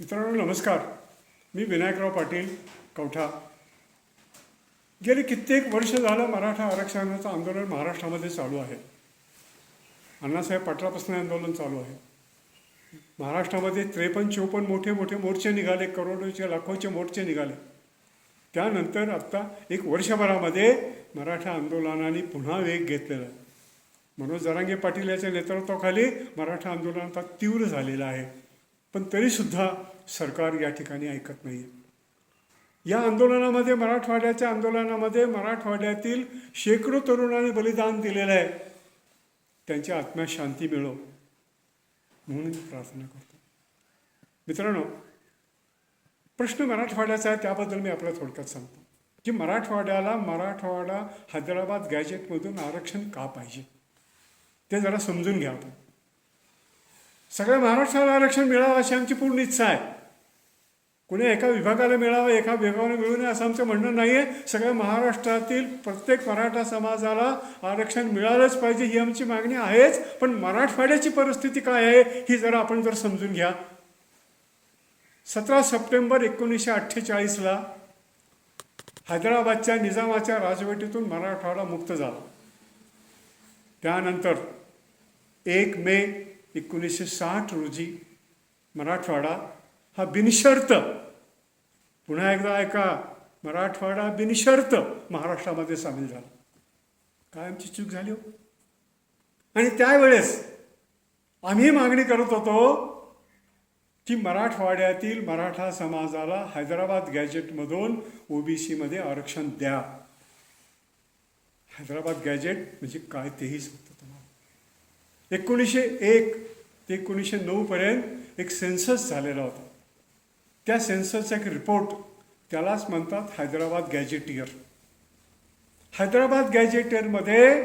मित्रांनो नमस्कार. मी विनायकराव पाटील कवठा. गेले कित्येक वर्ष झालं मराठा आरक्षणाचं आंदोलन महाराष्ट्रामध्ये चालू आहे. अण्णासाहेब पाटलापासून आंदोलन चालू आहे. महाराष्ट्रामध्ये त्रेपन्न चोपन्न मोठे मोठे मोर्चे निघाले करोडोचे लाखोचे मोर्चे निघाले. त्यानंतर आत्ता एक वर्षभरामध्ये मराठा आंदोलनाने पुन्हा वेग घेतलेला आहे. मनोज जरांगे पाटील याच्या नेतृत्वाखाली मराठा आंदोलन आता तीव्र झालेलं आहे. पण तरीसुद्धा सरकार या ठिकाणी ऐकत नाही आहे या आंदोलनामध्ये मराठवाड्याच्या आंदोलनामध्ये मराठवाड्यातील शेकडो तरुणांनी बलिदान दिलेलं आहे. त्यांच्या आत्म्यात शांती मिळो म्हणून मी प्रार्थना करतो. मित्रांनो प्रश्न मराठवाड्याचा आहे त्याबद्दल मी आपल्याला थोडक्यात सांगतो. की मराठवाड्याला मराठवाडा हैदराबाद गॅजेटमधून आरक्षण का पाहिजे? ते जरा समजून घ्या आपण. सगळ्या महाराष्ट्राला आरक्षण मिळावं अशी आमची पूर्ण इच्छा आहे. कुणी एका विभागाला मिळावं एका विभागाला मिळू नये असं आमचं म्हणणं नाही आहे सगळ्या महाराष्ट्रातील प्रत्येक मराठा समाजाला आरक्षण मिळालंच पाहिजे ही आमची मागणी आहेच. पण मराठवाड्याची परिस्थिती काय आहे ही जरा आपण जर समजून घ्या. सतरा सप्टेंबर एकोणीसशे अठ्ठेचाळीसला हैदराबादच्या निजामाच्या राजवटीतून मराठवाडा मुक्त झाला. त्यानंतर एक मे एकोणीसशे साठ रोजी मराठवाडा हा बिनशर्त. पुन्हा एकदा ऐका मराठवाडा बिनशर्त महाराष्ट्रामध्ये सामील झाला. काय आमची चूक झाली हो? आणि त्यावेळेस आम्ही मागणी करत होतो की मराठवाड्यातील मराठा समाजाला हैदराबाद गॅजेटमधून ओबीसीमध्ये आरक्षण द्या. हैदराबाद गॅजेट म्हणजे काय तेही सांगतो. एकोणीसशे एक ते एकोणीसशे नऊपर्यंत एक सेन्सस झालेला होता. त्या सेन्ससचा एक रिपोर्ट त्यालाच म्हणतात हैदराबाद गॅजेटियर हैदराबाद गॅजेटियरमध्ये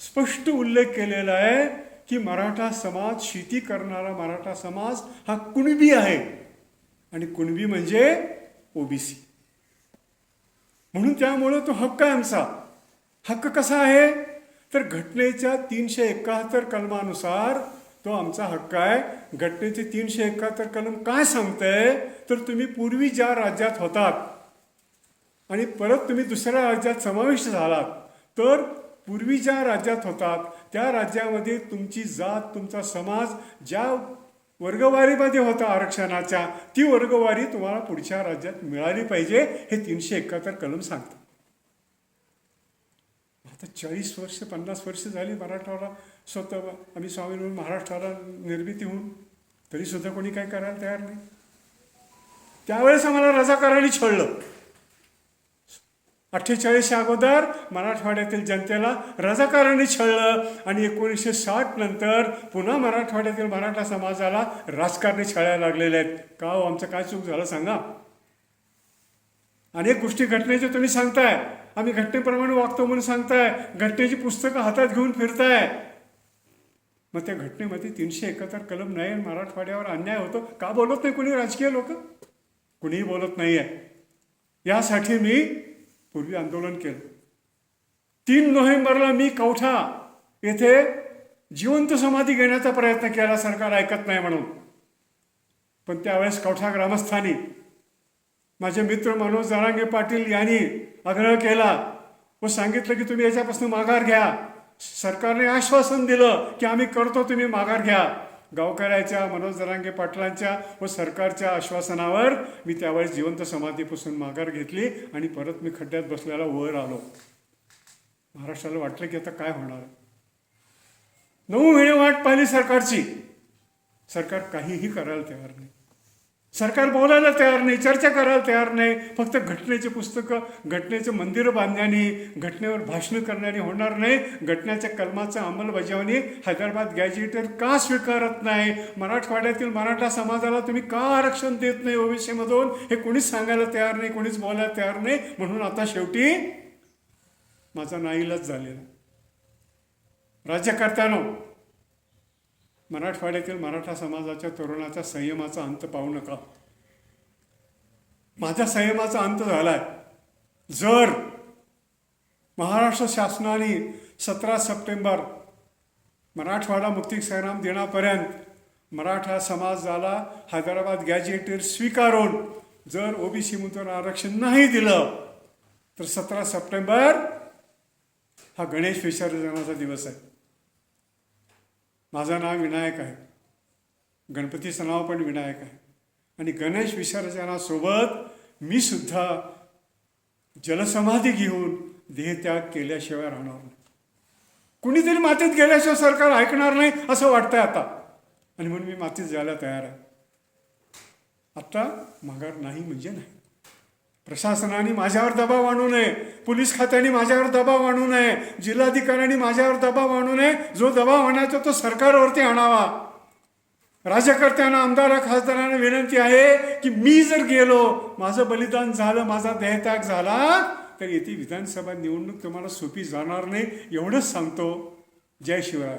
स्पष्ट उल्लेख केलेला आहे की मराठा समाज शेती करणारा मराठा समाज हा कुणबी आहे आणि कुणबी म्हणजे ओबीसी म्हणून त्यामुळे तो हक्क आहे आमचा. हक्क कसा आहे? तर घटनेच्या तीनशे एकाहत्तर कलमानुसार तो आमचा हक्क आहे. घटनेचे तीनशे एकाहत्तर कलम काय सांगतंय? तर तुम्ही पूर्वी ज्या राज्यात होतात आणि परत तुम्ही दुसऱ्या राज्यात समाविष्ट झालात तर पूर्वी ज्या राज्यात होतात त्या राज्यामध्ये तुमची जात तुमचा समाज ज्या वर्गवारीमध्ये होता आरक्षणाच्या ती वर्गवारी तुम्हाला पुढच्या राज्यात मिळाली पाहिजे हे तीनशे एकाहत्तर कलम सांगतात आता चाळीस वर्ष पन्नास वर्ष झाली मराठवाडा स्वतः आम्ही स्वामी म्हणून महाराष्ट्राला निर्मिती होऊन तरीसुद्धा कोणी काय करायला तयार नाही. त्यावेळेस आम्हाला रजाकारांनी छळलं. अठ्ठेचाळीसच्या अगोदर मराठवाड्यातील जनतेला रजाकारांनी छळलं आणि एकोणीसशे साठ नंतर पुन्हा मराठवाड्यातील मराठा समाजाला राजकारणी छळायला लागलेले आहेत. का हो आमचं काय चूक झालं सांगा. अनेक गोष्टी घटनेच्या तुम्ही सांगताय. आम्ही घटनेप्रमाणे वागतो म्हणून सांगताय. घटनेची पुस्तकं हातात घेऊन फिरताय. मग त्या घटनेमध्ये तीनशे एकाहत्तर कलम नाही आणि मराठवाड्यावर अन्याय होतो. का बोलत नाही कोणी राजकीय लोक? कुणीही बोलत नाही आहे यासाठी मी पूर्वी आंदोलन केलं. तीन नोव्हेंबरला मी कवठा येथे जिवंत समाधी घेण्याचा प्रयत्न केला सरकार ऐकत नाही म्हणून. पण त्यावेळेस कवठा ग्रामस्थांनी माझे मित्र मनोज जरांगे पाटील यांनी आग्रह केला व सांगितलं की तुम्ही याच्यापासून माघार घ्या. सरकारने आश्वासन दिलं की आम्ही करतो तुम्ही माघार घ्या. गावकऱ्याच्या मनोज जरांगे पाटलांच्या व सरकारच्या आश्वासनावर मी त्यावेळेस जिवंत समाधीपासून माघार घेतली आणि परत मी खड्ड्यात बसलेला वर आलो. महाराष्ट्राला वाटलं की आता काय होणार? नऊ महिने वाट पाहिली सरकारची. सरकार काहीही करायला तयार नाही. सरकार बोलायला तयार नाही चर्चा करायला तयार नाही. फक्त घटनेची पुस्तकं घटनेचं मंदिरं बांधण्याने घटनेवर भाषणं करण्याने होणार नाही. घटनेच्या कलमाचं अंमलबजावणी हैदराबाद गॅजेटर का स्वीकारत नाही? मराठवाड्यातील मराठा समाजाला तुम्ही का आरक्षण देत नाही ओबीसीमधून? हे कोणीच सांगायला तयार नाही कोणीच बोलायला तयार नाही. म्हणून आता शेवटी माझा नाईलाच झालेला. राज्यकर्त्यानं मराठवाड्यातील मराठा समाजाच्या तरुणाचा संयमाचा अंत पाहू नका. माझ्या संयमाचा अंत झालाय. जर महाराष्ट्र शासनाने सतरा सप्टेंबर मराठवाडा मुक्ती संग्राम दिनापर्यंत मराठा समाजाला हैदराबाद गॅजेटेर स्वीकारून जर ओबीसीमधून आरक्षण नाही दिलं तर सतरा सप्टेंबर हा गणेश विसर्जनाचा दिवस आहे. माझं नाव विनायक आहे. गणपतीचं नाव पण विनायक आहे. आणि गणेश विसर्जनासोबत मी सुद्धा जलसमाधी घेऊन देहत्याग केल्याशिवाय राहणार नाही. कुणीतरी मातीत गेल्याशिवाय सरकार ऐकणार नाही असं वाटतंय आता. आणि म्हणून मी मातीत जायला तयार आहे. आत्ता माघार नाही म्हणजे नाही. प्रशासनाने माझ्यावर दबाव आणू नये पोलीस खात्याने माझ्यावर दबाव आणू नये जिल्हाधिकाऱ्यांनी माझ्यावर दबाव आणू नये जो दबाव आणायचा तो सरकारवरती आणावा. राज्यकर्त्यांना आमदार खासदारांना विनंती आहे की मी जर गेलो माझं बलिदान झालं माझा देहत्याग झाला तर येथे विधानसभा निवडणूक तुम्हाला सोपी जाणार नाही एवढंच सांगतो. जय शिवराय.